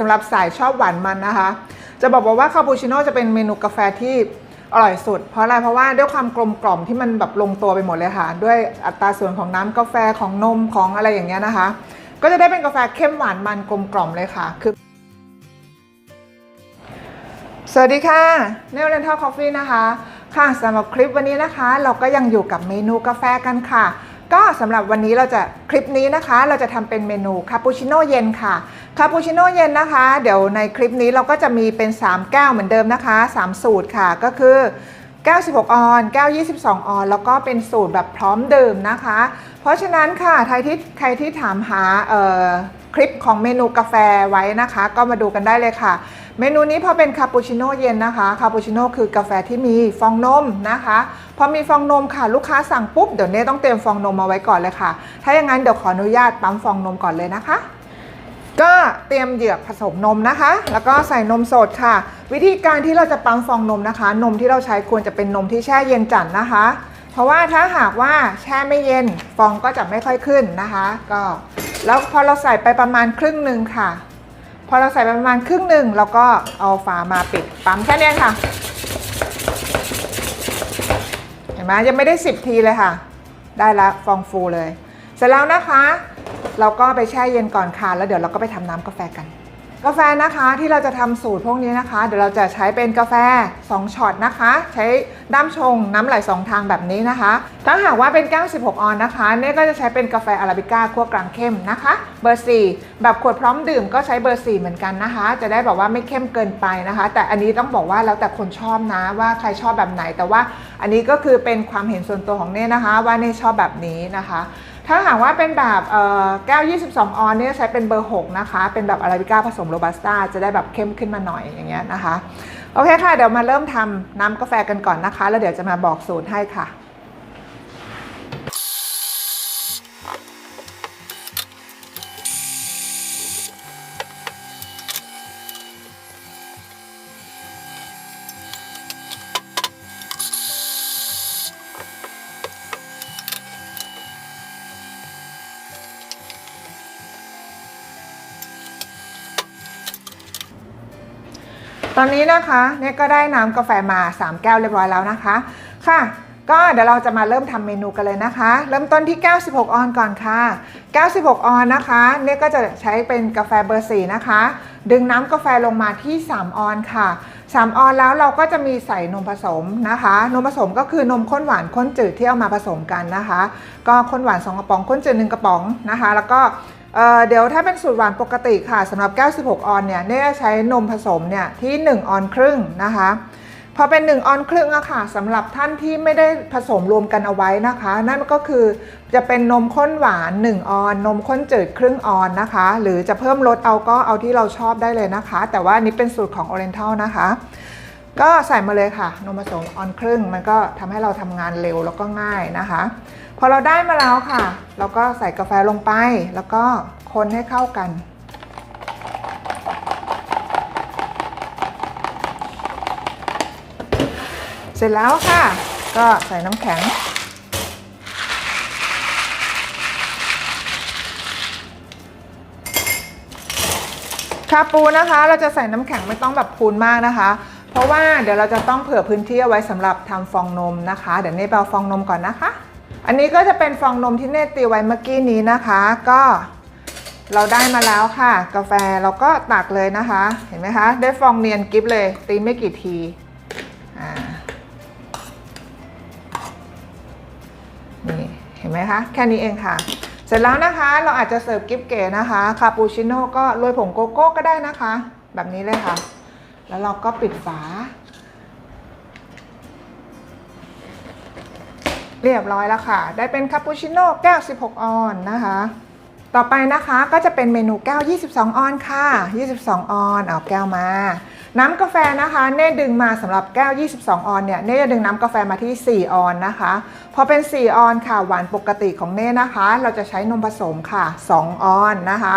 สำหรับสายชอบหวานมันนะคะ จะบอกว่าคาปูชิโน่จะเป็นเมนูกาแฟที่อร่อยสุด เพราะอะไรเพราะว่าด้วยความกลมกล่อมที่มันแบบลงตัวไปหมดเลยค่ะ ด้วยอัตราส่วนของน้ำกาแฟของนมของอะไรอย่างเงี้ยนะคะ ก็จะได้เป็นกาแฟเข้มหวานมันกลมกล่อมเลยค่ะคือสวัสดีค่ะเนวเลนทัลคอฟฟี่นะคะ ค่ะสำหรับคลิปวันนี้นะคะ เราก็ยังอยู่กับเมนูกาแฟกันค่ะ ก็สำหรับวันนี้เราจะคลิปนี้นะคะ เราจะทำเป็นเมนูคาปูชิโน่เย็นค่ะ คาปูชิโน่เย็นนะคะ เดี๋ยวในคลิปนี้เราก็จะมีเป็น 3 แก้วเหมือนเดิมนะคะ 3 สูตรค่ะก็คือแก้ว 16 ออน แก้ว 22 ออน แล้วก็เป็นสูตรแบบพร้อมดื่มนะคะ เพราะฉะนั้นค่ะใครที่ใครที่ถามหาเอ่อคลิปของเมนูกาแฟไว้นะคะ ก็มาดูกันได้เลยค่ะ เมนูนี้พอเป็นคาปูชิโน่เย็นนะคะ คาปูชิโน่คือกาแฟที่มีฟองนมนะคะ พอมีฟองนมค่ะ ลูกค้าสั่งปุ๊บ เดี๋ยวเน่ต้องเตรียมฟองนมมาไว้ก่อนเลยค่ะ ถ้าอย่างนั้นเดี๋ยวขออนุญาตปั๊มฟองนมก่อนเลยนะคะ ก็เตรียมเหยือกผสมนมนะคะ แล้วก็ใส่นมสดค่ะ วิธีการที่เราจะปั๊มฟองนมนะคะ นมที่เราใช้ควรจะเป็นนมที่แช่เย็นจัดนะคะ เพราะว่าถ้าหากว่าแช่ไม่เย็นฟองก็จะไม่ค่อยขึ้นนะคะ ก็แล้วพอเราใส่ไปประมาณครึ่งหนึ่งค่ะ พอเราใส่ไปประมาณครึ่งหนึ่งเราก็เอาฝามาปิดปั๊มแค่นี้ค่ะเห็นไหมยังไม่ได้ 10 ทีเลยค่ะ ได้และฟองฟูเลย เสร็จแล้วนะคะ เราก็ไปแช่เย็นก่อนค่ะแล้วเดี๋ยวเราก็ไปทำน้ำกาแฟกัน กาแฟนะคะที่เราจะทำสูตรพวกนี้นะคะ เดี๋ยวเราจะใช้เป็นกาแฟ 2ช็อตนะคะ ใช้ด้ามชงน้ำไหลสองทางแบบนี้นะคะ ถ้าหากว่าเป็นแก้ว16 ออนนะคะเนี่ยก็จะใช้เป็นกาแฟอาราบิก้าคั่วกลางเข้มนะคะ เบอร์ 4 แบบขวดพร้อมดื่มก็ใช้เบอร์ 4 เหมือนกันนะคะ จะได้แบบว่าไม่เข้มเกินไปนะคะ แต่อันนี้ต้องบอกว่าแล้วแต่คนชอบนะว่าใครชอบแบบไหนแต่ว่าอันนี้ก็คือเป็นความเห็นส่วนตัวของเน่นะคะ ว่าเน่ชอบแบบนี้นะคะ ถ้าหากว่าเป็นแบบแก้ว 22 ออนเนี่ยใช้เป็นเบอร์ 6 นะคะ เป็นแบบอาราบิก้าผสมโรบัสต้าจะได้แบบเข้มขึ้นมาหน่อยอย่างเงี้ยนะคะ โอเคค่ะ เดี๋ยวมาเริ่มทำน้ำกาแฟกันก่อนนะคะ แล้วเดี๋ยวจะมาบอกสูตรให้ค่ะ ตอนนี้นะคะเนี่ยก็ได้น้ำกาแฟมา 3 แก้วเรียบร้อยแล้วนะคะ ค่ะ ก็เดี๋ยวเราจะมาเริ่มทำเมนูกันเลยนะคะ เริ่มต้นที่แก้ว16 ออนก่อนค่ะแก้ว16 ออนนะคะเนี่ยก็จะใช้เป็นกาแฟเบอร์4นะคะ ดึงน้ำกาแฟลงมาที่ 3 ออนค่ะ 3 ออนแล้วเราก็จะมีใส่นมผสมนะคะ นมผสมก็คือนมข้นหวานข้นจืดที่เอามาผสมกันนะคะ ก็ข้นหวาน 2 กระป๋องข้นจืด1กระป๋องนะคะ แล้วก็ เเดี๋ยวถ้าเป็นสูตรหวานปกติค่ะสำหรับ96ออนเนี่ยเนี่ยใช้นมผสมเนี่ยที่ 1 ออนครึ่งนะคะพอเป็น 1 ออนครึ่งอะค่ะสำหรับท่านที่ไม่ได้ผสมรวมกันเอาไว้นะคะ นั่นก็คือจะเป็นนมข้นหวาน 1 ออน นมข้นจืดครึ่งออนนะคะ หรือจะเพิ่มรสเอาก็เอาที่เราชอบได้เลยนะคะ แต่ว่านนี้เป็นสูตรของ Oriental นะคะ ก็ใส่มาเลยค่ะ นมผสมออนครึ่ง มันก็ทำให้เราทำงานเร็วแล้วก็ง่ายนะคะ พอเราได้มาแล้วค่ะ เราก็ใส่กาแฟลงไป แล้วก็คนให้เข้ากัน เสร็จแล้วค่ะ ก็ใส่น้ำแข็ง คาปูนะคะ เราจะใส่น้ำแข็งไม่ต้องแบบพูนมากนะคะ เพราะว่าเดี๋ยวเราจะต้องเผื่อพื้นที่เอาไว้สำหรับทำฟองนมนะคะ เดี๋ยวเนเปเอาฟองนมก่อนนะคะ อันนี้ก็จะเป็นฟองนมที่เนตตีไว้เมื่อกี้นี้นะคะ ก็เราได้มาแล้วค่ะ กาแฟเราก็ตักเลยนะคะ เห็นไหมคะ ได้ฟองเนียนกิฟเลย ตีไม่กี่ทีนี่เห็นไหมคะ แค่นี้เองค่ะ เสร็จแล้วนะคะเราอาจจะเสิร์ฟกิฟเก๋นะคะคาปูชิโน่ก็โรยผงโกโก้ก็ได้นะคะ แบบนี้เลยค่ะ แล้วเราก็ปิดฝา เรียบร้อยแล้วค่ะ ได้เป็นคาปูชิโน่แก้ว 16 ออนนะคะ ต่อไปนะคะก็จะเป็นเมนูแก้ว 22 ออนค่ะ 22 ออนเอาแก้วมา น้ำกาแฟนะคะเน่ดึงมาสำหรับแก้ว 22 ออนเนี่ยเน่จะดึงน้ำกาแฟมาที่ 4 ออนนะคะ พอเป็น 4 ออนค่ะหวานปกติของเน่นะคะ เราจะใช้นมผสมค่ะ 2 ออนนะคะ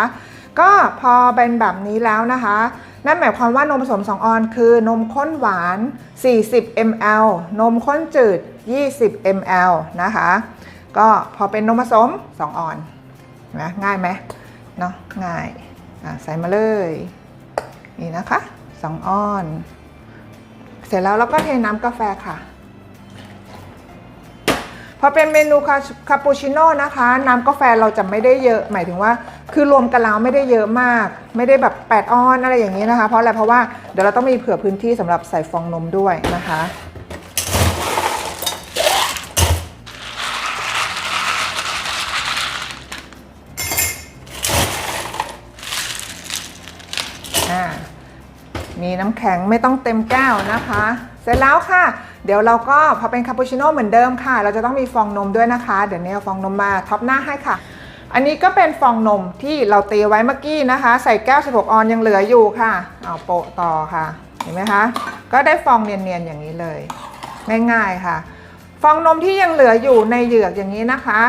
ก็พอเป็นแบบนี้แล้วนะคะ นั่นหมายความว่านมผสม 2 ออนคือนมข้นหวาน 40 ml นมข้นจืด 20 ml นะคะ ก็พอเป็นนมผสม 2 ออนนะง่ายไหมเนาะง่ายใส่มาเลย นี่นะคะสองออน เสร็จแล้วเราก็เทน้ำกาแฟค่ะ อเป็นเมนูคาปูชิโน่นะคะ น้ำกาแฟเราจะไม่ได้เยอะ หมายถึงว่า คือรวมกันแล้วไม่ได้เยอะมาก ไม่ได้แบบ8ออนอะไรอย่างนี้นะคะ เพราะอะไรเพราะว่าเดี๋ยวเราต้องมีเผื่อพื้นที่สำหรับใส่ฟองนมด้วยนะคะอ่ามีน้ำแข็งไม่ต้องเต็มแก้วนะคะ เสร็จแล้วค่ะ เดี๋ยวเราก็พอเป็นคาปูชิโน่เหมือนเดิมค่ะ เราจะต้องมีฟองนมด้วยนะคะ เดี๋ยวนี้เอาฟองนมมาท็อปหน้าให้ค่ะ อันนี้ก็เป็นฟองนมที่เราตีไว้เมื่อกี้นะคะ ใส่แก้ว 16 ออนยังเหลืออยู่ค่ะเอาโปะต่อค่ะ เห็นไหมคะ ก็ได้ฟองเนียนๆอย่างนี้เลย ง่ายๆค่ะ ฟองนมที่ยังเหลืออยู่ในเหยือกอย่างนี้นะคะ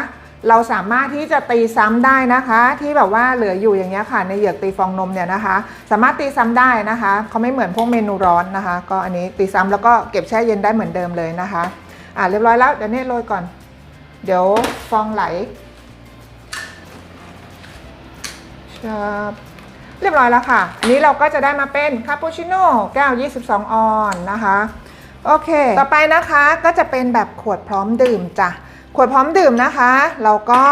เราสามารถที่จะตีซ้ำได้นะคะ ที่แบบว่าเหลืออยู่อย่างเงี้ยค่ะ ในเหยือกตีฟองนมเนี่ยนะคะ สามารถตีซ้ำได้นะคะเขาไม่เหมือนพวกเมนูร้อนนะคะ ก็อันนี้ตีซ้ำแล้วก็เก็บแช่เย็นได้เหมือนเดิมเลยนะคะอ่าเรียบร้อยแล้วเดี๋ยวนี้โรยก่อน เดี๋ยวฟองไหลครับเรียบร้อยแล้วค่ะ อันนี้เราก็จะได้มาเป็นคาปูชิโน่แก้ว 22 ออนนะคะ โอเค ต่อไปนะคะก็จะเป็นแบบขวดพร้อมดื่มจ้ะ ขวดพร้อมดื่มนะคะ เราก็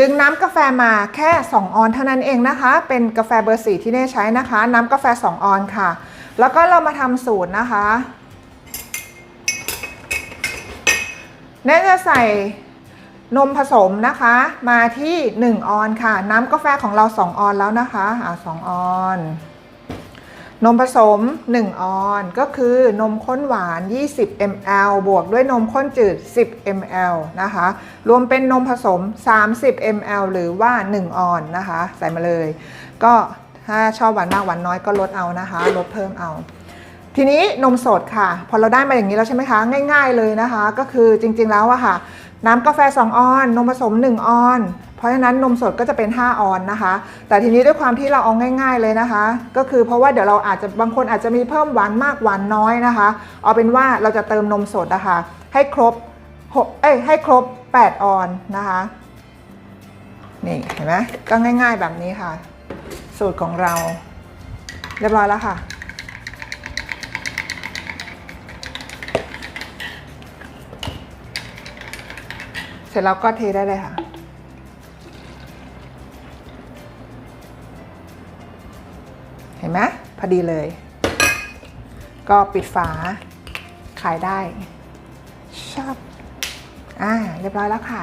ดึงน้ำกาแฟมาแค่ 2 ออนเท่านั้นเองนะคะ เป็นกาแฟเบอร์สีที่เน่ใช้นะคะ น้ำกาแฟ 2 ออนค่ะ แล้วก็เรามาทำสูตรนะคะเน่จะใส่นมผสมนะคะ มาที่ 1 ออนค่ะ น้ำกาแฟของเรา 2 ออนแล้วนะคะอ่า2ออน นมผสม 1 ออนก็คือนมข้นหวาน 20 ml บวกด้วยนมข้นจืด 10 ml นะคะ รวมเป็นนมผสม 30 ml หรือว่า 1 ออนนะคะ ใส่มาเลย ก็ถ้าชอบหวานมากหวานน้อยก็ลดเอานะคะ ลดเพิ่มเอา ทีนี้นมสดค่ะ พอเราได้มาอย่างนี้แล้วใช่ไหมคะ ง่าย ๆเลยนะคะ ก็คือจริงๆแล้วอะค่ะ น้ำกาแฟ 2 ออน นมผสม 1 ออน เพราะฉะนั้นนมสดก็จะเป็น 5 ออนนะคะ แต่ทีนี้ด้วยความที่เราเอาง่าย ๆเลยนะคะ ก็คือเพราะว่าเดี๋ยวเราอาจจะบางคนอาจจะมีเพิ่มหวานมากหวานน้อยนะคะ เอาเป็นว่าเราจะเติมนมสดนะคะ ให้ครบหกเอ้ยให้ครบ 8 ออนนะคะนี่เห็นไหมก็ง่าย ๆแบบนี้ค่ะ สูตรของเรา เรียบร้อยแล้วค่ะ เสร็จแล้วก็เทได้เลยค่ะ ห็นไหมพอดีเลย ก็ปิดฝาขายได้ชอบอ่าเรียบร้อยแล้วค่ะ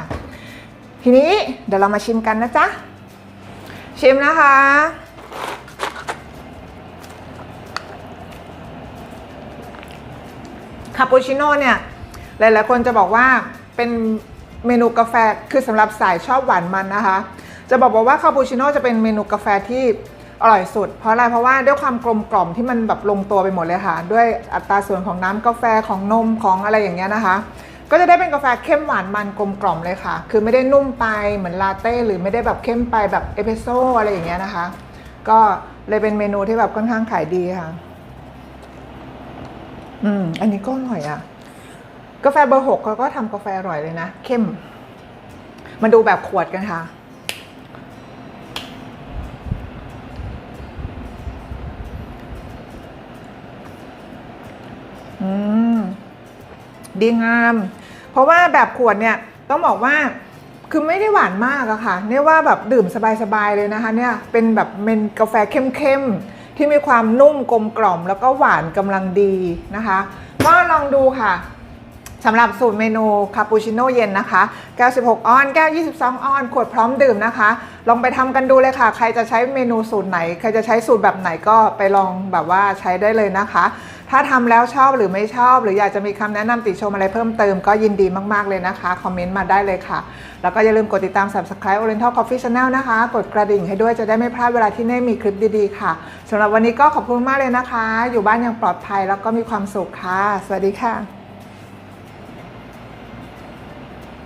ทีนี้เดี๋ยวเรามาชิมกันนะจ๊ะ ชิมนะคะ คาปูชิโน่เนี่ย หลายๆคนจะบอกว่าเป็นเมนูกาแฟคือสำหรับสายชอบหวานมันนะคะ จะบอกว่าคาปูชิโน่จะเป็นเมนูกาแฟที่ อร่อยสุด เพราะอะไรเพราะว่าด้วยความกลมกล่อมที่มันแบบลงตัวไปหมดเลยค่ะ ด้วยอัตราส่วนของน้ำกาแฟของนมของอะไรอย่างเงี้ยนะคะ ก็จะได้เป็นกาแฟเข้มหวานมันกลมกล่อมเลยค่ะ คือไม่ได้นุ่มไปเหมือนลาเต้หรือไม่ได้แบบเข้มไปแบบเอสเปรสโซ่อะไรอย่างเงี้ยนะคะ ก็เลยเป็นเมนูที่แบบค่อนข้างขายดีค่ะ อืม อันนี้ก็อร่อยอะ กาแฟเบอร์หกเขาก็ทำกาแฟอร่อยเลยนะ เข้มมาดูแบบขวดกันค่ะ อืมดีงาม เพราะว่าแบบขวดเนี่ยต้องบอกว่าคือไม่ได้หวานมากอะค่ะเนี่ยว่าแบบดื่มสบายๆเลยนะคะเนี่ยเป็นแบบเป็นกาแฟเข้มๆที่มีความนุ่มกลมกล่อม แล้วก็หวานกำลังดีนะคะ ก็ลองดูค่ะสำหรับสูตรเมนูคาปูชิโน่เย็นนะคะ แก้ว 16 ออน แก้ว 22 ออน ขวดพร้อมดื่มนะคะ ลองไปทำกันดูเลยค่ะ ใครจะใช้เมนูสูตรไหน ใครจะใช้สูตรแบบไหนก็ไปลองแบบว่าใช้ได้เลยนะคะ ถ้าทำแล้วชอบหรือไม่ชอบ หรืออยากจะมีคำแนะนำติชมอะไรเพิ่มเติมก็ยินดีมากๆเลยนะคะ คอมเมนต์มาได้เลยค่ะ แล้วก็อย่าลืมกดติดตาม subscribe Oriental Coffee Channel นะคะ กดกระดิ่งให้ด้วยจะได้ไม่พลาดเวลาที่เน่มีคลิปดีๆ ค่ะสำหรับวันนี้ก็ขอบคุณมากเลยนะคะ อยู่บ้านอย่างปลอดภัยแล้วก็มีความสุขค่ะ สวัสดีค่ะ